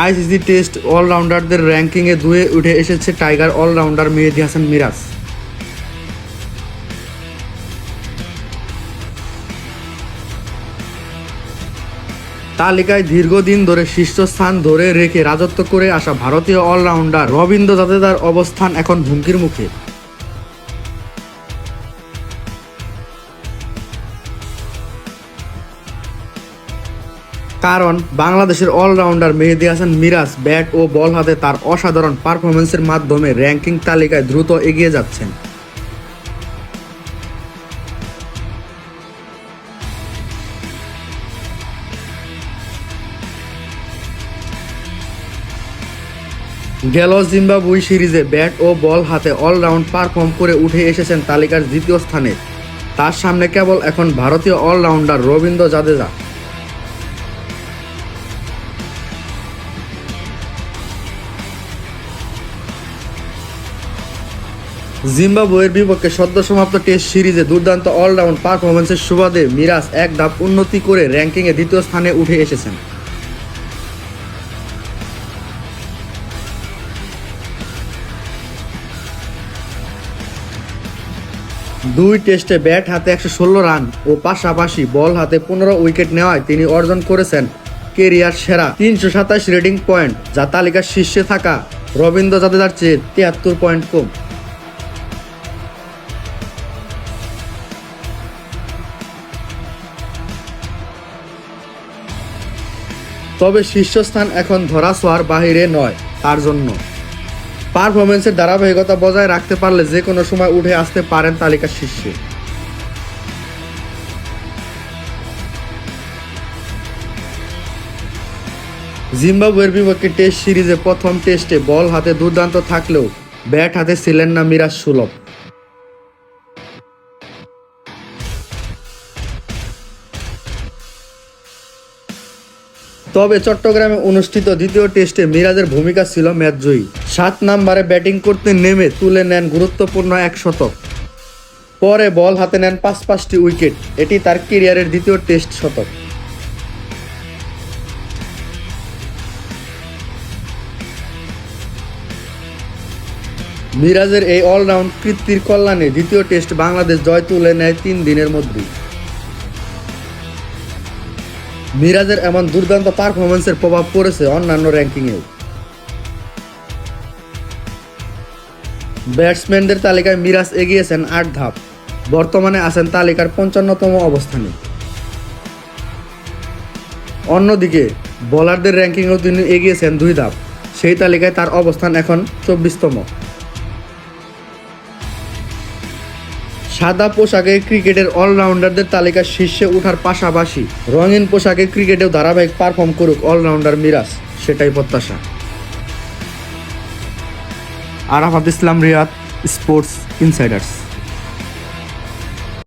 ICC test অলরাউন্ডারদের র্যাঙ্কিংয়ে দুয়ে উঠে এসেছে টাইগার অলরাউন্ডার মেহেদি হাসান মিরাজ। তালিকায় দীর্ঘদিন ধরে শীর্ষস্থান ধরে রেখে রাজত্ব করে আসা ভারতীয় অলরাউন্ডার রবীন্দ্র জাদেজার অবস্থান এখন হুমকির মুখে। কারণ বাংলাদেশের অলরাউন্ডার মেহেদি হাসান মিরাজ ব্যাট ও বল হাতে তার অসাধারণ পারফরমেন্সের মাধ্যমে র্যাঙ্কিং তালিকায় দ্রুত এগিয়ে যাচ্ছেন। গেল জিম্বাবুই সিরিজে ব্যাট ও বল হাতে অলরাউন্ড পারফর্ম করে উঠে এসেছেন তালিকার দ্বিতীয় স্থানে। তার সামনে কেবল এখন ভারতীয় অলরাউন্ডার রবীন্দ্র জাদেজা। জিম্বাবুয়ের বিপক্ষে সদ্য সমাপ্ত টেস্ট সিরিজে দুর্দান্ত অলরাউন্ড পারফরমেন্সের সুবাদে মিরাজ এক ধাপ উন্নতি করে র্যাঙ্কিংয়ে দ্বিতীয় স্থানে উঠে এসেছেন। দুই টেস্টে ব্যাট হাতে একশো ষোলো রান ও পাশাপাশি বল হাতে পনেরো উইকেট নেওয়ায় তিনি অর্জন করেছেন কেরিয়ার সেরা তিনশো সাতাশ রেটিং পয়েন্ট, যা তালিকার শীর্ষে থাকা রবীন্দ্র জাদেজার চেয়ে তিয়াত্তর পয়েন্ট কম। তবে শীর্ষস্থান এখন ধরাছোঁয়ার বাহিরে নয়, তার জন্য। পারফরমেন্সের ধারাবাহিকতা বজায় রাখতে পারলে যে কোনো সময় উঠে আসতে পারেন তালিকার শীর্ষে। জিম্বাবুয়ের বিপক্ষে টেস্ট সিরিজে প্রথম টেস্টে বল হাতে দুর্দান্ত থাকলেও ব্যাট হাতে ছিলেন না মিরাজ সুলভ। তবে চট্টগ্রামে অনুষ্ঠিত দ্বিতীয় টেস্টে মিরাজের ভূমিকা ছিল ম্যাচজয়ী। সাত নম্বরে ব্যাটিং করতে নেমে তুলে নেন গুরুত্বপূর্ণ এক শতক। পরে বল হাতে নেন পাঁচ পাঁচটি উইকেট। এটি তার কেরিয়ারের দ্বিতীয় টেস্ট শতক। মিরাজের এই অলরাউন্ড কৃত্তির কল্যাণে দ্বিতীয় টেস্ট বাংলাদেশ জয় তুলে নেয় তিন দিনের মধ্যেই। মিরাজের এমন দুর্দান্ত পারফরমেন্সের প্রভাব পড়েছে অন্যান্য র্যাঙ্কিংয়েও। ব্যাটসম্যানদের তালিকায় মিরাজ এগিয়েছেন আট ধাপ, বর্তমানে আছেন তালিকার পঞ্চান্নতম অবস্থানে। অন্যদিকে, বোলারদের র্যাঙ্কিংয়েও তিনি এগিয়েছেন দুই ধাপ, সেই তালিকায় তার অবস্থান এখন চব্বিশতম। সাদা পোশাকে ক্রিকেটের অলরাউন্ডারদের তালিকা শীর্ষে ওঠার পাশাপাশি রঙিন পোশাকে ক্রিকেটেও ধারাবাহিক পারফর্ম করুক অলরাউন্ডার মিরাজ, সেটাই প্রত্যাশা। Arafat Islam, Riyad, sports insiders.